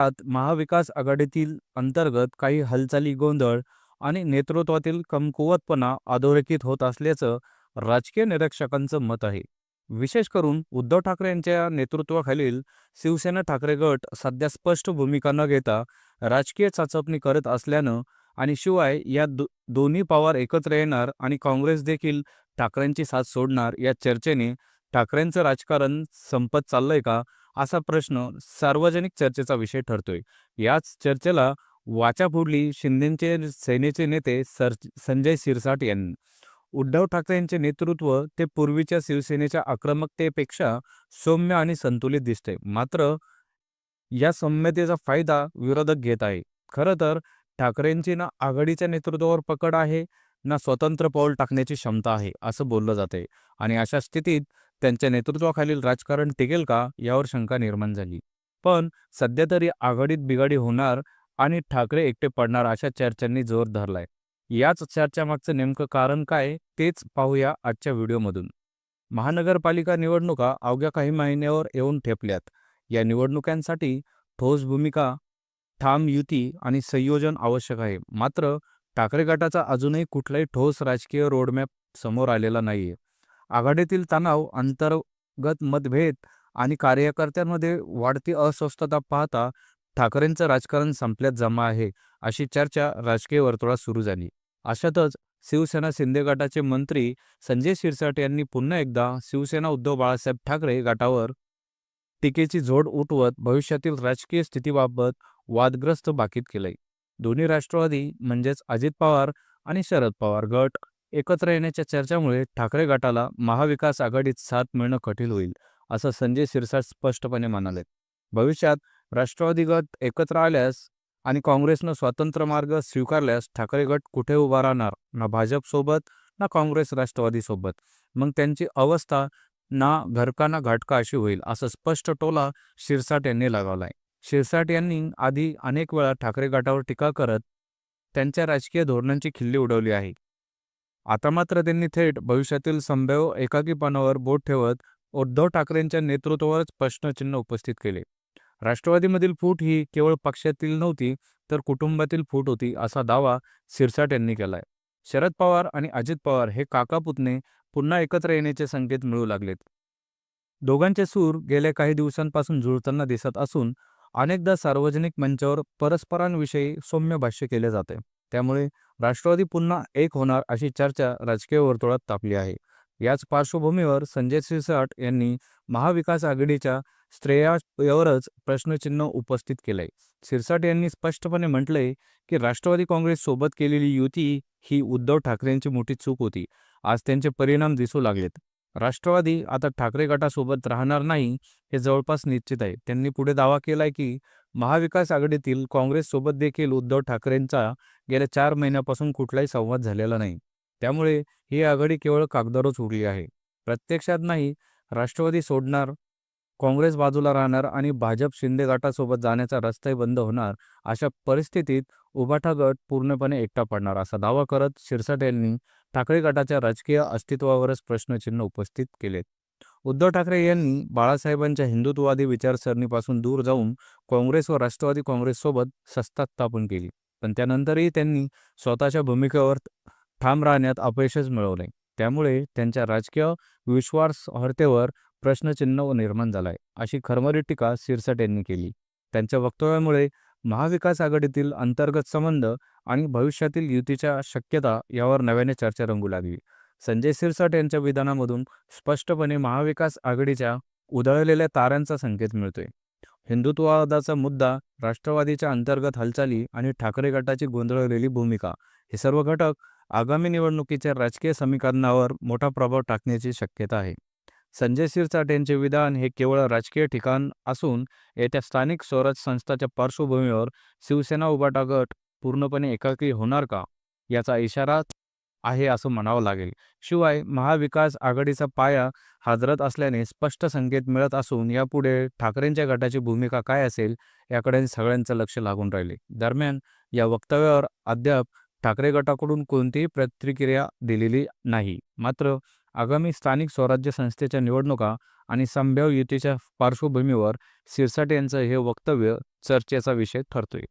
महाविकास आघाडीतील अंतर्गत काही हालचाली गोंधळ आणि नेतृत्वातील कमकुवतपणा अधोरेखित होत असल्याचं राजकीय निरीक्षकांचं मत आहे. विशेष करून उद्धव ठाकरे यांच्या नेतृत्वाखालील शिवसेना ठाकरे गट सध्या स्पष्ट भूमिका न घेता राजकीय चाचपणी करत असल्यानं आणि शिवाय या दो दोन्ही पवार एकत्र येणार आणि काँग्रेस देखील ठाकरेंची साथ सोडणार या चर्चेने ठाकरेंचं राजकारण संपत चाललंय का असा प्रश्न सार्वजनिक चर्चेचा विषय ठरतोय. याच चर्चेला वाचा फोडली शिंदेचे सेनेचे नेते सर संजय शिरसाट यांनी. उद्धव ठाकरे यांचे नेतृत्व ते पूर्वीच्या शिवसेनेच्या आक्रमकतेपेक्षा सौम्य आणि संतुलित दिसते मात्र या सौम्यतेचा फायदा विरोधक घेत आहे. खरं तर ठाकरेंची ना आघाडीच्या नेतृत्वावर पकड आहे ना स्वतंत्र पाऊल टाकण्याची क्षमता आहे असं बोललं जाते आणि अशा स्थितीत त्यांच्या नेतृत्वाखालील राजकारण टिकेल का यावर शंका निर्माण झाली. पण सध्या तरी आघाडीत बिघाडी होणार आणि ठाकरे एकटे पडणार अशा चर्चांनी जोर धरलाय. याच चर्चामागचं नेमकं कारण काय तेच पाहूया आजच्या व्हिडिओमधून. महानगरपालिका निवडणुका अवघ्या काही महिन्यावर येऊन ठेपल्यात. या निवडणुकांसाठी ठोस भूमिका ठाम युती आणि संयोजन आवश्यक आहे. मात्र ठाकरे गटाचा अजूनही कुठलाही ठोस राजकीय रोडमॅप समोर आलेला नाहीये. आघाडीतील तणाव अंतर्गत मतभेद आणि कार्यकर्त्यांमध्ये वाढती अस्वस्थता पाहता ठाकरेंचं राजकारण संपल्यात जमा आहे अशी चर्चा राजकीय वर्तुळात सुरू झाली. अशातच शिवसेना शिंदे गटाचे मंत्री संजय शिरसाट यांनी पुन्हा एकदा शिवसेना उद्धव बाळासाहेब ठाकरे गटावर टीकेची झोड उठवत भविष्यातील राजकीय स्थितीबाबत वादग्रस्त बाकीत केलंय. दोन्ही राष्ट्रवादी म्हणजेच अजित पवार आणि शरद पवार गट एकत्र येण्याच्या चर्चामुळे ठाकरे गटाला महाविकास आघाडीत साथ मिळणं कठीण होईल असं संजय शिरसाट स्पष्टपणे म्हणाले. भविष्यात राष्ट्रवादी गट एकत्र आल्यास आणि काँग्रेसनं स्वतंत्र मार्ग स्वीकारल्यास ठाकरे गट कुठे उभा राहणार? ना भाजपसोबत ना काँग्रेस राष्ट्रवादीसोबत. मग त्यांची अवस्था ना घरका ना घाटका अशी होईल असं स्पष्ट टोला शिरसाट यांनी लगावलाय. शिरसाट यांनी आधी अनेक वेळा ठाकरे गटावर टीका करत त्यांच्या राजकीय धोरणांची खिल्ली उडवली आहे. आता मात्र त्यांनी थेट भविष्यातील संभाव्य एकाकीपणावर बोट ठेवत उद्धव ठाकरेंच्या नेतृत्वावरच प्रश्नचिन्ह उपस्थित केले. राष्ट्रवादीमधील फूट ही केवळ पक्षातील नव्हती तर कुटुंबातील फूट होती असा दावा सिरसाट यांनी केलाय. शरद पवार आणि अजित पवार हे काकापुतणे पुन्हा एकत्र येण्याचे संकेत मिळू लागलेत. दोघांचे सूर गेल्या काही दिवसांपासून जुळताना दिसत असून अनेकदा सार्वजनिक मंचावर परस्परांविषयी सौम्य भाष्य केले जाते. त्यामुळे राष्ट्रवादी पुन्हा एक होणार अशी चर्चा राजकीय वर्तुळात तापली आहे. याच पार्श्वभूमीवर संजय सिरसाट यांनी महाविकास आघाडीच्या श्रेयावरच प्रश्नचिन्ह उपस्थित केलंय. सिरसाट यांनी स्पष्टपणे म्हटलंय की राष्ट्रवादी काँग्रेस सोबत केलेली युती ही उद्धव ठाकरेंची मोठी चूक होती. आज त्यांचे परिणाम दिसू लागलेत. राष्ट्रवादी आता ठाकरे गटासोबत राहणार नाही हे जवळपास निश्चित आहे. त्यांनी पुढे दावा केलाय की महाविकास आघाडीतील काँग्रेससोबत देखील उद्धव ठाकरेंचा गेल्या चार महिन्यापासून कुठलाही संवाद झालेला नाही. त्यामुळे ही आघाडी केवळ कागदावरच उरली आहे. प्रत्यक्षात नाही राष्ट्रवादी सोडणार काँग्रेस बाजूला राहणार आणि भाजप शिंदे गटासोबत जाण्याचा रस्ताही बंद होणार अशा परिस्थितीत उभाठा गट पूर्णपणे एकटा पडणार असा दावा करत शिरसाट यांनी ठाकरे गटाच्या राजकीय अस्तित्वावरच प्रश्नचिन्ह उपस्थित केलेत. उद्धव ठाकरे यांनी बाळासाहेबांच्या हिंदुत्ववादी विचारसरणीपासून दूर जाऊन काँग्रेस व राष्ट्रवादी काँग्रेससोबत सत्ता स्थापन केली. पण त्यानंतरही त्यांनी स्वतःच्या भूमिकेवर ठाम राहण्यात अपयशच मिळवले. त्यामुळे त्यांच्या राजकीय विश्वासार्हतेवर प्रश्नचिन्ह निर्माण झालाय अशी खरमरी टीका शिरसाट यांनी केली. त्यांच्या वक्तव्यामुळे महाविकास आघाडीतील अंतर्गत संबंध आणि भविष्यातील युतीच्या शक्यता यावर नव्याने चर्चा रंगू लागली. संजय सिरसाट यांच्या विधानामधून स्पष्टपणे महाविकास आघाडीच्या उधळलेल्या ताऱ्यांचा संकेत मिळतोय. हिंदुत्ववादाचा मुद्दा राष्ट्रवादीच्या अंतर्गत हालचाली आणि ठाकरे गटाची गोंधळलेली भूमिका हे सर्व घटक आगामी निवडणुकीच्या राजकीय समीकरणावर मोठा प्रभाव टाकण्याची शक्यता आहे. संजय सिरसाट यांचे विधान हे केवळ राजकीय ठिकाण असून येत्या स्थानिक स्वराज संस्थाच्या पार्श्वभूमीवर शिवसेना उभाटा गट पूर्णपणे एकाकी होणार का याचा इशारा आहे असं म्हणावं लागेल. शिवाय महाविकास आघाडीचा पाया हादरत असल्याने स्पष्ट संकेत मिळत असून यापुढे ठाकरेंच्या गटाची भूमिका काय असेल याकडे सगळ्यांचं लक्ष लागून राहिले. दरम्यान या वक्तव्यावर अद्याप ठाकरे गटाकडून कोणतीही प्रतिक्रिया दिलेली नाही. मात्र आगामी स्थानिक स्वराज्य संस्थेच्या निवडणुका आणि संभाव्य युतीच्या पार्श्वभूमीवर सिरसाट यांचं हे वक्तव्य चर्चेचा विषय ठरतोय.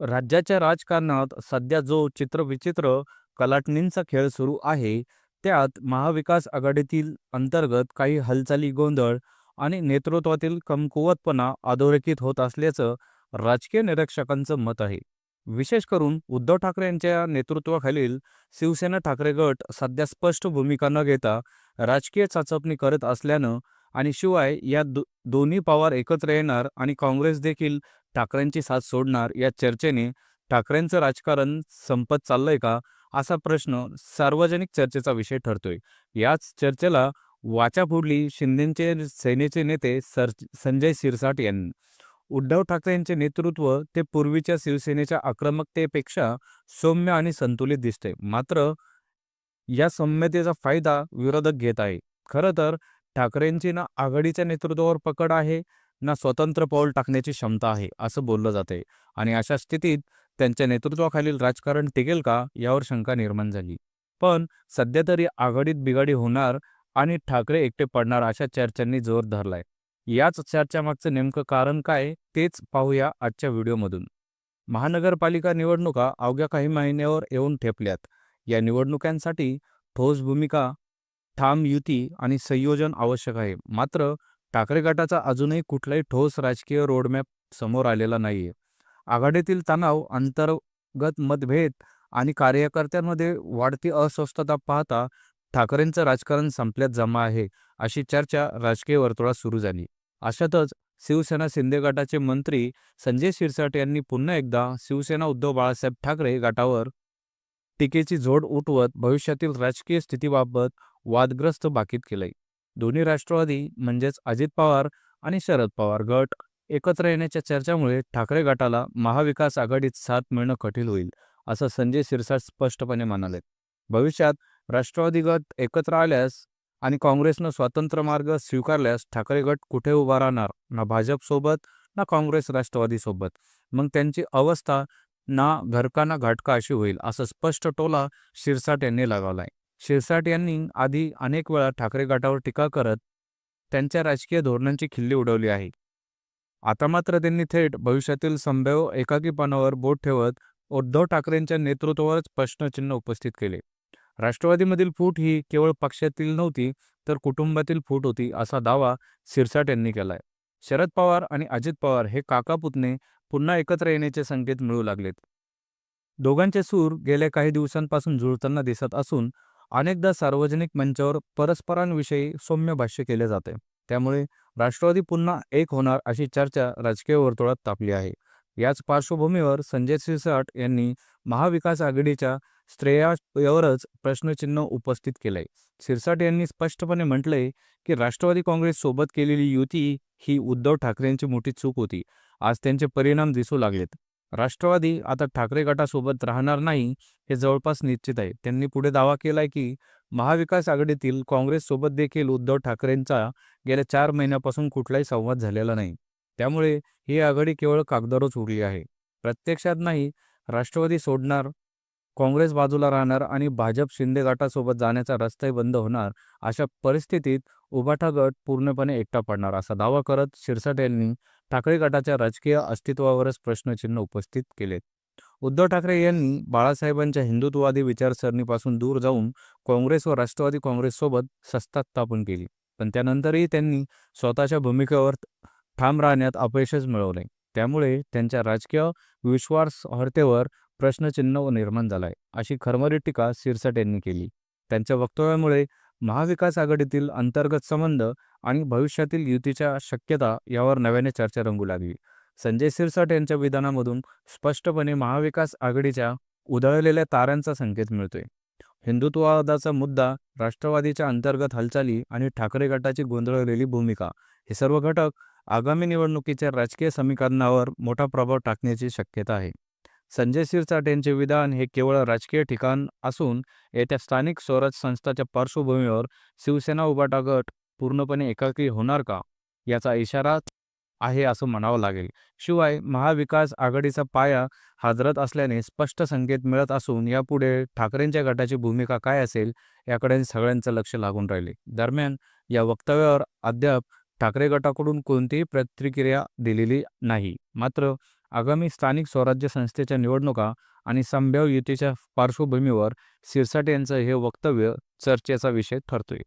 राज्याच्या राजकारणात सध्या जो चित्रविचित्र कलाटणींचा खेळ सुरू आहे. त्यात महाविकास आघाडीतील अंतर्गत काही हालचाली गोंधळ आणि नेतृत्वातील कमकुवतपणा अधोरेखित होत असल्याचं राजकीय निरीक्षकांचं मत आहे. विशेष करून उद्धव ठाकरे यांच्या नेतृत्वाखालील शिवसेना ठाकरे गट सध्या स्पष्ट भूमिका न घेता राजकीय चाचपणी करत असल्यानं आणि शिवाय या दो दोन्ही पवार एकत्र येणार आणि काँग्रेस देखील ठाकरेंची साथ सोडणार या चर्चेने ठाकरेंचं राजकारण संपत चाललंय का? असा प्रश्न सार्वजनिक चर्चेचा विषय ठरतोय. याच चर्चेला वाचा फोडली शिंदेचे सेनेचे नेते सर संजय शिरसाट यांनी. उद्धव ठाकरे यांचे नेतृत्व ते पूर्वीच्या शिवसेनेच्या आक्रमकतेपेक्षा सौम्य आणि संतुलित दिसते मात्र या सौम्यतेचा फायदा विरोधक घेत आहे. खरं तर ठाकरेंची ना आघाडीच्या नेतृत्वावर पकड आहे ना स्वतंत्र पाऊल टाकण्याची क्षमता आहे असं बोललं जाते आणि अशा स्थितीत त्यांच्या नेतृत्वाखालील राजकारण टिकेल का यावर शंका निर्माण झाली. पण सध्या तरी आघाडीत बिघाडी होणार आणि ठाकरे एकटे पडणार अशा चर्चांनी जोर धरलाय. याच चर्चामागचं नेमकं कारण काय तेच पाहूया आजच्या व्हिडिओमधून. महानगरपालिका निवडणुका अवघ्या काही महिन्यावर येऊन ठेपल्यात. या निवडणुकांसाठी ठोस भूमिका ठाम युती आणि संयोजन आवश्यक आहे. मात्र ठाकरे गटाचा अजूनही कुठलाही ठोस राजकीय रोडमॅप समोर आलेला नाहीये. आघाडीतील तणाव अंतर्गत मतभेद आणि कार्यकर्त्यांमध्ये वाढती अस्वस्थता पाहता ठाकरेंचं राजकारण संपल्यात जमा आहे अशी चर्चा राजकीय वर्तुळात सुरू झाली. अशातच शिवसेना शिंदे गटाचे मंत्री संजय शिरसाट यांनी पुन्हा एकदा शिवसेना उद्धव बाळासाहेब ठाकरे गटावर टीकेची झोड उठवत भविष्यातील राजकीय स्थितीबाबत वादग्रस्त बाकीत केलंय. दोन्ही राष्ट्रवादी म्हणजेच अजित पवार आणि शरद पवार गट एकत्र येण्याच्या चर्चामुळे ठाकरे गटाला महाविकास आघाडीत साथ मिळणं कठीण होईल असं संजय शिरसाट स्पष्टपणे म्हणाले. भविष्यात राष्ट्रवादी गट एकत्र आल्यास आणि काँग्रेसनं स्वतंत्र मार्ग स्वीकारल्यास ठाकरे गट कुठे उभा राहणार? ना भाजपसोबत ना काँग्रेस राष्ट्रवादीसोबत. मग त्यांची अवस्था ना घरका ना घाटका अशी होईल असं स्पष्ट टोला शिरसाट यांनी लगावलाय शिरसाट यांनी आधी अनेक वेळा ठाकरे गटावर टीका करत त्यांच्या राजकीय धोरणांची खिल्ली उडवली आहे. आता मात्र त्यांनी थेट भविष्यातील संभाव्य एकाकीपणावर बोट ठेवत उद्धव ठाकरेंच्या नेतृत्वावरच प्रश्नचिन्ह उपस्थित केले. राष्ट्रवादीमधील फूट ही केवळ पक्षातील नव्हती तर कुटुंबातील फूट होती असा दावा सिरसाट यांनी केलाय. शरद पवार आणि अजित पवार हे काका पुतणे पुन्हा एकत्र येण्याचे संकेत मिळू लागलेत. दोघांचे सूर गेल्या काही दिवसांपासून जुळताना दिसत असून अनेकदा सार्वजनिक मंचावर परस्परांविषयी सौम्य भाष्य केले जाते. त्यामुळे राष्ट्रवादी पुन्हा एक होणार अशी चर्चा राजकीय वर्तुळात तापली आहे. याच पार्श्वभूमीवर संजय सिरसाट यांनी महाविकास आघाडीच्या श्रेयावरच प्रश्नचिन्ह उपस्थित केलंय. सिरसाट यांनी स्पष्टपणे म्हटलंय की राष्ट्रवादी काँग्रेस सोबत केलेली युती ही उद्धव ठाकरेंची मोठी चूक होती. आज त्यांचे परिणाम दिसू लागलेत. राष्ट्रवादी आता ठाकरे गटासोबत राहणार नाही हे जवळपास निश्चित आहे. त्यांनी पुढे दावा केलाय की महाविकास आघाडीतील काँग्रेससोबत देखील उद्धव ठाकरेंचा गेल्या चार महिन्यापासून कुठलाही संवाद झालेला नाही. त्यामुळे ही आघाडी केवळ कागदावरच उरली आहे. प्रत्यक्षात नाही राष्ट्रवादी सोडणार काँग्रेस बाजूला राहणार आणि भाजप शिंदे गटासोबत जाण्याचा रस्ताही बंद होणार अशा परिस्थितीत उभाठा गट पूर्णपणे एकटा पडणार असा दावा करत शिरसाट यांनी ठाकरे गटाच्या राजकीय अस्तित्वावरच प्रश्नचिन्ह उपस्थित केलेत. उद्धव ठाकरे यांनी बाळासाहेबांच्या हिंदुत्ववादी विचारसरणीपासून दूर जाऊन काँग्रेस व राष्ट्रवादी काँग्रेससोबत सत्ता स्थापन केली. पण त्यानंतरही त्यांनी स्वतःच्या भूमिकेवर ठाम राहण्यात अपयशच मिळवले. त्यामुळे त्यांच्या राजकीय विश्वासार्हतेवर प्रश्नचिन्ह निर्माण झालाय अशी खरमरी टीका सिरसट यांनी केली. त्यांच्या वक्तव्यामुळे महाविकास आघाडीतील अंतर्गत संबंध आणि भविष्यातील युतीच्या शक्यता यावर नव्याने चर्चा रंगू लागली. संजय सिरसाट यांच्या विधानामधून स्पष्टपणे महाविकास आघाडीच्या उधळलेल्या ताऱ्यांचा संकेत मिळतोय. हिंदुत्ववादाचा मुद्दा राष्ट्रवादीच्या अंतर्गत हालचाली आणि ठाकरे गटाची गोंधळलेली भूमिका हे सर्व घटक आगामी निवडणुकीच्या राजकीय समीकरणावर मोठा प्रभाव टाकण्याची शक्यता आहे. संजय सिरसाट यांचे विधान हे केवळ राजकीय ठिकाण असून येत्या स्थानिक स्वराज संस्थाच्या पार्श्वभूमीवर शिवसेना उभाटा गट पूर्णपणे एकाकी होणार का याचा इशारा आहे असं म्हणावं लागेल. शिवाय महाविकास आघाडीचा पाया हादरत असल्याने स्पष्ट संकेत मिळत असून यापुढे ठाकरेंच्या गटाची भूमिका काय असेल याकडे सगळ्यांचं लक्ष लागून राहिले. दरम्यान या वक्तव्यावर अद्याप ठाकरे गटाकडून कोणतीही प्रतिक्रिया दिलेली नाही. मात्र आगामी स्थानिक स्वराज्य संस्थेच्या निवडणुका आणि संभाव्य युतीच्या पार्श्वभूमीवर सिरसाट यांचं हे वक्तव्य चर्चेचा विषय ठरतोय.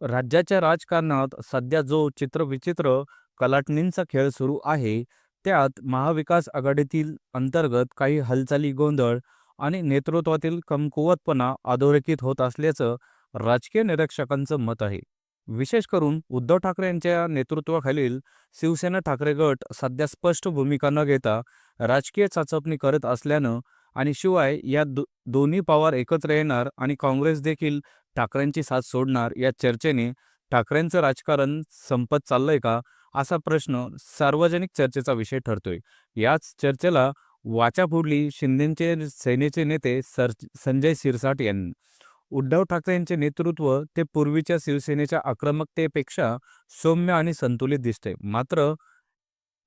राज्याच्या राजकारणात सध्या जो चित्रविचित्र कलाटणींचा खेळ सुरू आहे. त्यात महाविकास आघाडीतील अंतर्गत काही हालचाली गोंधळ आणि नेतृत्वातील कमकुवतपणा अधोरेखित होत असल्याचं राजकीय निरीक्षकांचं मत आहे. विशेष करून उद्धव ठाकरे यांच्या नेतृत्वाखालील शिवसेना ठाकरे गट सध्या स्पष्ट भूमिका न घेता राजकीय चाचपणी करत असल्यानं आणि शिवाय या दो दोन्ही पवार एकत्र येणार आणि काँग्रेस देखील ठाकरेंची साथ सोडणार या चर्चेने ठाकरेंचं राजकारण संपत चाललंय का? असा प्रश्न सार्वजनिक चर्चेचा विषय ठरतोय. याच चर्चेला वाचा फोडली शिंदेचे सेनेचे नेते सर संजय शिरसाट यांनी. उद्धव ठाकरे यांचे नेतृत्व ते पूर्वीच्या शिवसेनेच्या आक्रमकतेपेक्षा सौम्य आणि संतुलित दिसते मात्र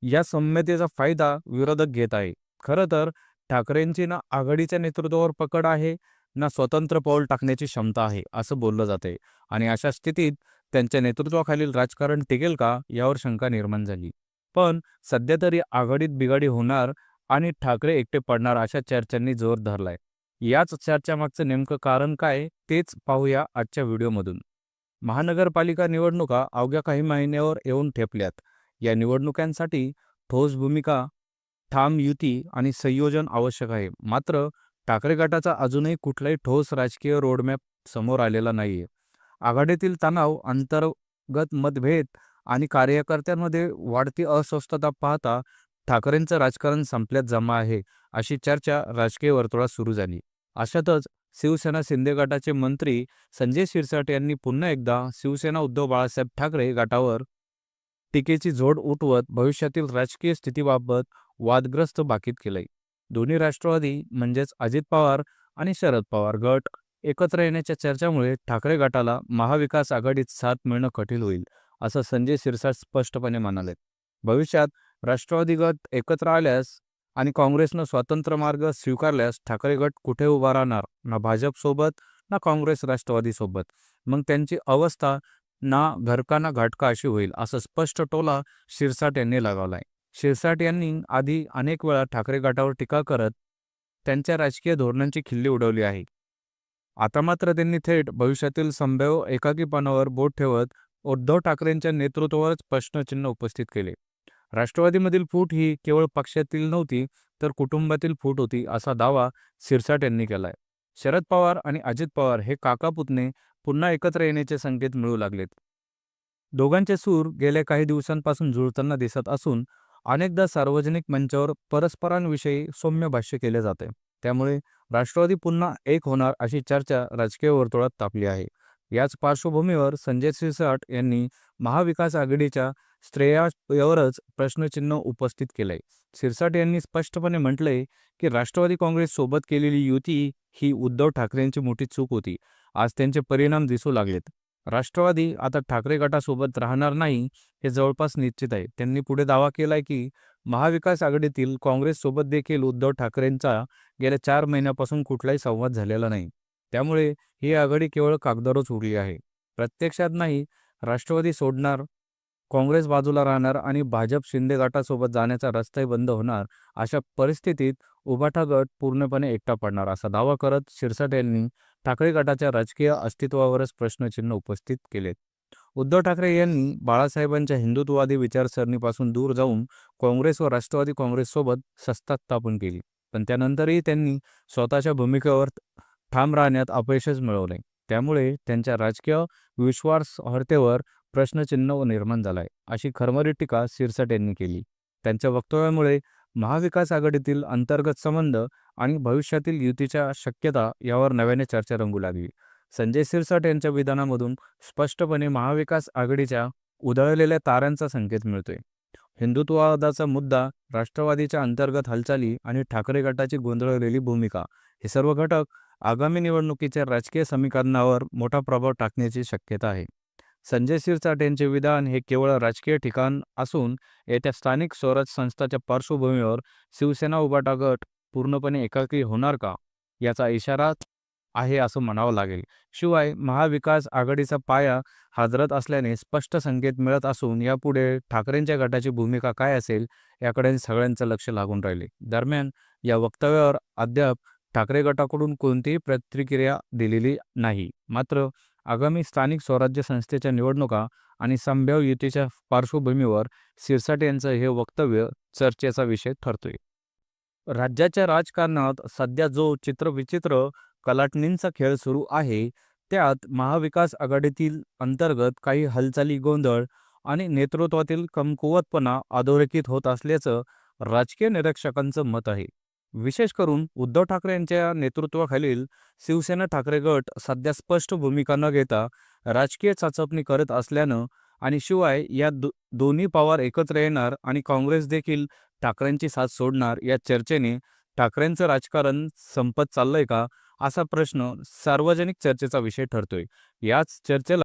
या सौम्यतेचा फायदा विरोधक घेत आहे. खरं तर ठाकरेंची ना आघाडीच्या नेतृत्वावर पकड आहे ना स्वतंत्र पाऊल टाकण्याची क्षमता आहे असं बोललं जाते आणि अशा स्थितीत त्यांच्या नेतृत्वाखालील राजकारण टिकेल का यावर शंका निर्माण झाली. पण सध्या तरी आघाडीत बिघाडी होणार आणि ठाकरे एकटे पडणार अशा चर्चांनी जोर धरलाय. याच चर्चामागचं नेमकं कारण काय तेच पाहूया आजच्या व्हिडिओमधून. महानगरपालिका निवडणुका अवघ्या काही महिन्यावर येऊन ठेपल्यात. या निवडणुकांसाठी ठोस भूमिका ठाम युती आणि संयोजन आवश्यक आहे. मात्र ठाकरे गटाचा अजूनही कुठलाही ठोस राजकीय रोडमॅप समोर आलेला नाहीये. आघाडीतील तणाव अंतर्गत मतभेद आणि कार्यकर्त्यांमध्ये वाढती अस्वस्थता पाहता ठाकरेंचं राजकारण संपल्यात जमा आहे अशी चर्चा राजकीय वर्तुळात सुरू झाली. अशातच शिवसेना शिंदे गटाचे मंत्री संजय शिरसाट यांनी पुन्हा एकदा शिवसेना उद्धव बाळासाहेब ठाकरे गटावर टीकेची झोड उठवत भविष्यातील राजकीय स्थितीबाबत वादग्रस्त बाकीत केलंय. दोन्ही राष्ट्रवादी म्हणजेच अजित पवार आणि शरद पवार गट एकत्र येण्याच्या चर्चामुळे ठाकरे गटाला महाविकास आघाडीत साथ मिळणं कठीण होईल असं संजय शिरसाट स्पष्टपणे म्हणाले. भविष्यात राष्ट्रवादी गट एकत्र आल्यास आणि काँग्रेसनं स्वतंत्र मार्ग स्वीकारल्यास ठाकरे गट कुठे उभा राहणार? ना भाजपसोबत ना काँग्रेस राष्ट्रवादीसोबत मग त्यांची अवस्था ना घरका ना घाटका अशी होईल असं स्पष्ट टोला शिरसाट यांनी लगावलाय. शिरसाट यांनी आधी अनेक वेळा ठाकरे गटावर टीका करत त्यांच्या राजकीय धोरणांची खिल्ली उडवली आहे. आता मात्र त्यांनी थेट भविष्यातील संभाव्य एकाकीपणावर बोट ठेवत उद्धव ठाकरेंच्या नेतृत्वावरच प्रश्नचिन्ह उपस्थित केले. राष्ट्रवादीमधील फूट ही केवळ पक्षातील नव्हती तर कुटुंबातील फूट होती असा दावा सिरसाट यांनी केलाय. शरद पवार आणि अजित पवार हे काका पुतणे पुन्हा एकत्र येण्याचे संकेत मिळू लागलेत. दोघांचे सूर गेल्या काही दिवसांपासून जुळताना दिसत असून अनेकदा सार्वजनिक मंचावर परस्परांविषयी सौम्य भाष्य केले जाते. त्यामुळे राष्ट्रवादी पुन्हा एक होणार अशी चर्चा राजकीय वर्तुळात तापली आहे. याच पार्श्वभूमीवर संजय सिरसाट यांनी महाविकास आघाडीच्या श्रेयावरच प्रश्नचिन्ह उपस्थित केलंय. सिरसाट यांनी स्पष्टपणे म्हटलंय की राष्ट्रवादी काँग्रेस सोबत केलेली युती ही उद्धव ठाकरेंची मोठी चूक होती. आज त्यांचे परिणाम दिसू लागलेत. राष्ट्रवादी आता ठाकरे गटासोबत राहणार नाही हे जवळपास निश्चित आहे. त्यांनी पुढे दावा केलाय की महाविकास आघाडीतील काँग्रेससोबत देखील उद्धव ठाकरेंचा गेल्या चार महिन्यापासून कुठलाही संवाद झालेला नाही. त्यामुळे ही आघाडी केवळ कागदारच उरली आहे. प्रत्यक्षात नाही राष्ट्रवादी सोडणार काँग्रेस बाजूला राहणार आणि भाजप शिंदे गटासोबत जाण्याचा रस्ताही बंद होणार अशा परिस्थितीत उभाठा गट पूर्णपणे एकटा पडणार असा दावा करत शिरसाट यांनी ठाकरे गटाच्या राजकीय अस्तित्वावरच प्रश्नचिन्ह उपस्थित केलेत. उद्धव ठाकरे यांनी बाळासाहेबांच्या हिंदुत्ववादी विचारसरणीपासून दूर जाऊन काँग्रेस व राष्ट्रवादी काँग्रेससोबत सत्ता स्थापन केली. पण त्यानंतरही त्यांनी स्वतःच्या भूमिकेवर ठाम राहण्यात अपयशच मिळवले. त्यामुळे त्यांच्या राजकीय विश्वासार्हतेवर प्रश्नचिन्ह निर्माण झालाय अशी खरमरी टीका सिरसाट यांनी केली. त्यांच्या वक्तव्यामुळे महाविकास आघाडीतील अंतर्गत संबंध आणि भविष्यातील युतीच्या शक्यता यावर नव्याने चर्चा रंगू लागली. संजय सिरसाट यांच्या विधानामधून स्पष्टपणे महाविकास आघाडीच्या उधळलेल्या ताऱ्यांचा संकेत मिळतोय. हिंदुत्ववादाचा मुद्दा राष्ट्रवादीच्या अंतर्गत हालचाली आणि ठाकरे गटाची गोंधळलेली भूमिका हे सर्व घटक आगामी निवडणुकीच्या राजकीय समीकरणावर मोठा प्रभाव टाकण्याची शक्यता आहे. संजय शिरसाट यांचे विधान हे केवळ राजकीय ठिकाण असून येत्या स्थानिक स्वराज संस्थाच्या पार्श्वभूमीवर शिवसेना उभाटा गट पूर्णपणे एकाकी होणार का? याचा इशारा आहे असं म्हणावं लागेल. शिवाय महाविकास आघाडीचा पाया हादरत असल्याने स्पष्ट संकेत मिळत असून यापुढे ठाकरेंच्या गटाची भूमिका काय असेल याकडे सगळ्यांचं लक्ष लागून राहिले. दरम्यान या वक्तव्यावर अद्याप ठाकरे गटाकडून कोणतीही प्रतिक्रिया दिलेली नाही. मात्र आगामी स्थानिक स्वराज्य संस्थेच्या निवडणुका आणि संभाव्य युतीच्या पार्श्वभूमीवर सिरसाटे यांचं हे वक्तव्य चर्चेचा विषय ठरतोय. राज्याच्या राजकारणात सध्या जो चित्रविचित्र कलाटणींचा खेळ सुरू आहे त्यात महाविकास आघाडीतील अंतर्गत काही हालचाली गोंधळ आणि नेतृत्वातील कमकुवतपणा अधोरेखित होत असल्याचं राजकीय निरीक्षकांचं मत आहे. विशेष करून उद्धव ठाकरे यांच्या नेतृत्वाखालील शिवसेना ठाकरे गट सध्या स्पष्ट भूमिका न घेता राजकीय चाचपणी करत असल्यानं आणि शिवाय या दो दोन्ही पवार एकत्र येणार आणि काँग्रेस देखील ठाकरेंची साथ सोडणार या चर्चेने ठाकरेंचं राजकारण संपत चाललंय का असा प्रश्न सार्वजनिक चर्चेचा विषय ठरतोय. याच चर्चेला